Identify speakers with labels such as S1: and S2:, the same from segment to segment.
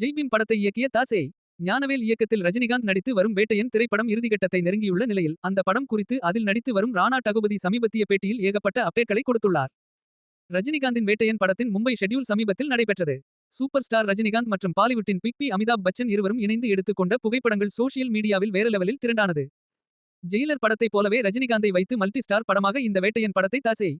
S1: ஜெய்பீம் படத்தை இயக்கிய தாசே ஞானவேல் இயக்கத்தில் ரஜினிகாந்த் நடித்து வரும் வேட்டையன் திரைப்படம் இறுதிக்கட்டத்தை நெருங்கியுள்ள நிலையில் அந்த படம் குறித்து அதில் நடித்து வரும் ராணா டகுபதி சமீபத்திய பேட்டியில் ஏகப்பட்ட அப்டேட்களை கொடுத்துள்ளார். ரஜினிகாந்தின் வேட்டையன் படத்தின் மும்பை ஷெட்யூல் சமீபத்தில் நடைபெற்றது. சூப்பர் ஸ்டார் ரஜினிகாந்த் மற்றும் பாலிவுட்டின் பிக் பி அமிதாப் பச்சன் இருவரும் இணைந்து எடுத்துக்கொண்ட புகைப்படங்கள் சோஷியல் மீடியாவில் வேற லெவலில் திரண்டானது. ஜெயிலர் படத்தைப் போலவே ரஜினிகாந்தை வைத்து மல்டி ஸ்டார் படமாக இந்த வேட்டையன் படத்தை தாசே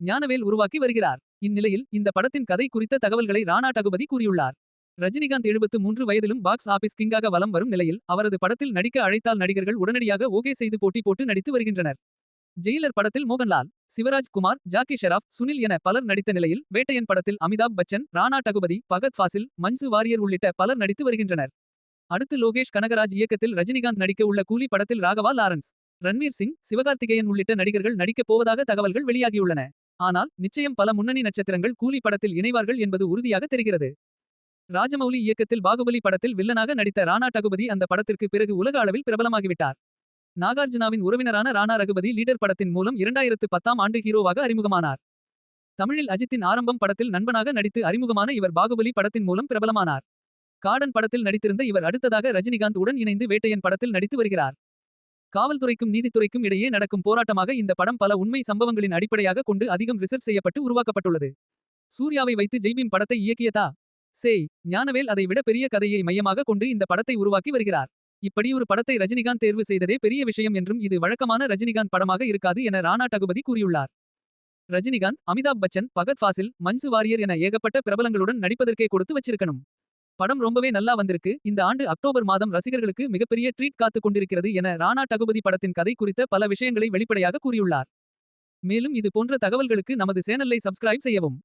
S1: ஞானவேல் உருவாக்கி வருகிறார். இந்நிலையில் இந்த படத்தின் கதை குறித்த தகவல்களை ராணா டகுபதி கூறியுள்ளார். ரஜினிகாந்த் எழுபத்து மூன்று வயதிலும் பாக்ஸ் ஆபீஸ் கிங்காக வலம் வரும் நிலையில் அவரது படத்தில் நடிக்க அழைத்தால் நடிகர்கள் உடனடியாக ஓகே செய்து போட்டி போட்டு நடித்து வருகின்றனர். ஜெயிலர் படத்தில் மோகன்லால் சிவராஜ் குமார் ஜாக்கி ஷெராப் சுனில் என பலர் நடித்த நிலையில் வேட்டையன் படத்தில் அமிதாப் பச்சன் ராணா டகுபதி பகத் ஃபாசில் மன்சு வாரியர் உள்ளிட்ட பலர் நடித்து வருகின்றனர். அடுத்து லோகேஷ் கனகராஜ் இயக்கத்தில் ரஜினிகாந்த் நடிக்க உள்ள கூலி படத்தில் ராகவா லாரன்ஸ் ரன்வீர் சிங் சிவகார்த்திகேயன் உள்ளிட்ட நடிகர்கள் நடிக்கப் போவதாக தகவல்கள் வெளியாகியுள்ளன. ஆனால் நிச்சயம் பல முன்னணி நட்சத்திரங்கள் கூலி படத்தில் இணைவார்கள் என்பது உறுதியாக தெரிகிறது. ராஜமௌலி இயக்கத்தில் பாகுபலி படத்தில் வில்லனாக நடித்த ராணா டகுபதி அந்த படத்திற்கு பிறகு உலக அளவில் பிரபலமாகிவிட்டார். நாகார்ஜுனாவின் உறவினரான ராணா ரகுபதி லீடர் படத்தின் மூலம் இரண்டாயிரத்து பத்தாம் ஆண்டு ஹீரோவாக அறிமுகமானார். தமிழில் அஜித்தின் ஆரம்பம் படத்தில் நண்பனாக நடித்து அறிமுகமான இவர் பாகுபலி படத்தின் மூலம் பிரபலமானார். காடன் படத்தில் நடித்திருந்த இவர் அடுத்ததாக ரஜினிகாந்த் உடன் இணைந்து வேட்டையன் படத்தில் நடித்து வருகிறார். காவல்துறைக்கும் நீதித்துறைக்கும் இடையே நடக்கும் போராட்டமாக இந்த படம் பல உண்மை சம்பவங்களின் அடிப்படையாக கொண்டு அதிகம் ரிசர்ச் செய்யப்பட்டு உருவாக்கப்பட்டுள்ளது. சூர்யாவை வைத்து ஜெய்பீம் படத்தை இயக்கியதா சேய் ஞானவேல் அதை விட பெரிய கதையை மையமாக கொண்டு இந்த படத்தை உருவாக்கி வருகிறார். இப்படி ஒரு படத்தை ரஜினிகாந்த் தேர்வு செய்ததே பெரிய விஷயம் என்றும் இது வழக்கமான ரஜினிகாந்த் படமாக இருக்காது என ராணா டகுபதி கூறியுள்ளார். ரஜினிகாந்த் அமிதாப் பச்சன் பகத் ஃபாசில் மன்சு வாரியர் என ஏகப்பட்ட பிரபலங்களுடன் நடிப்பதற்கே கொடுத்து வச்சிருக்கணும். படம் ரொம்பவே நல்லா வந்திருக்கு. இந்த ஆண்டு அக்டோபர் மாதம் ரசிகர்களுக்கு மிகப்பெரிய ட்ரீட் காத்து கொண்டிருக்கிறது என ராணா டகுபதி படத்தின் கதை குறித்த பல விஷயங்களை வெளிப்படையாக கூறியுள்ளார். மேலும் இது போன்ற தகவல்களுக்கு நமது சேனலை சப்ஸ்கிரைப் செய்யவும்.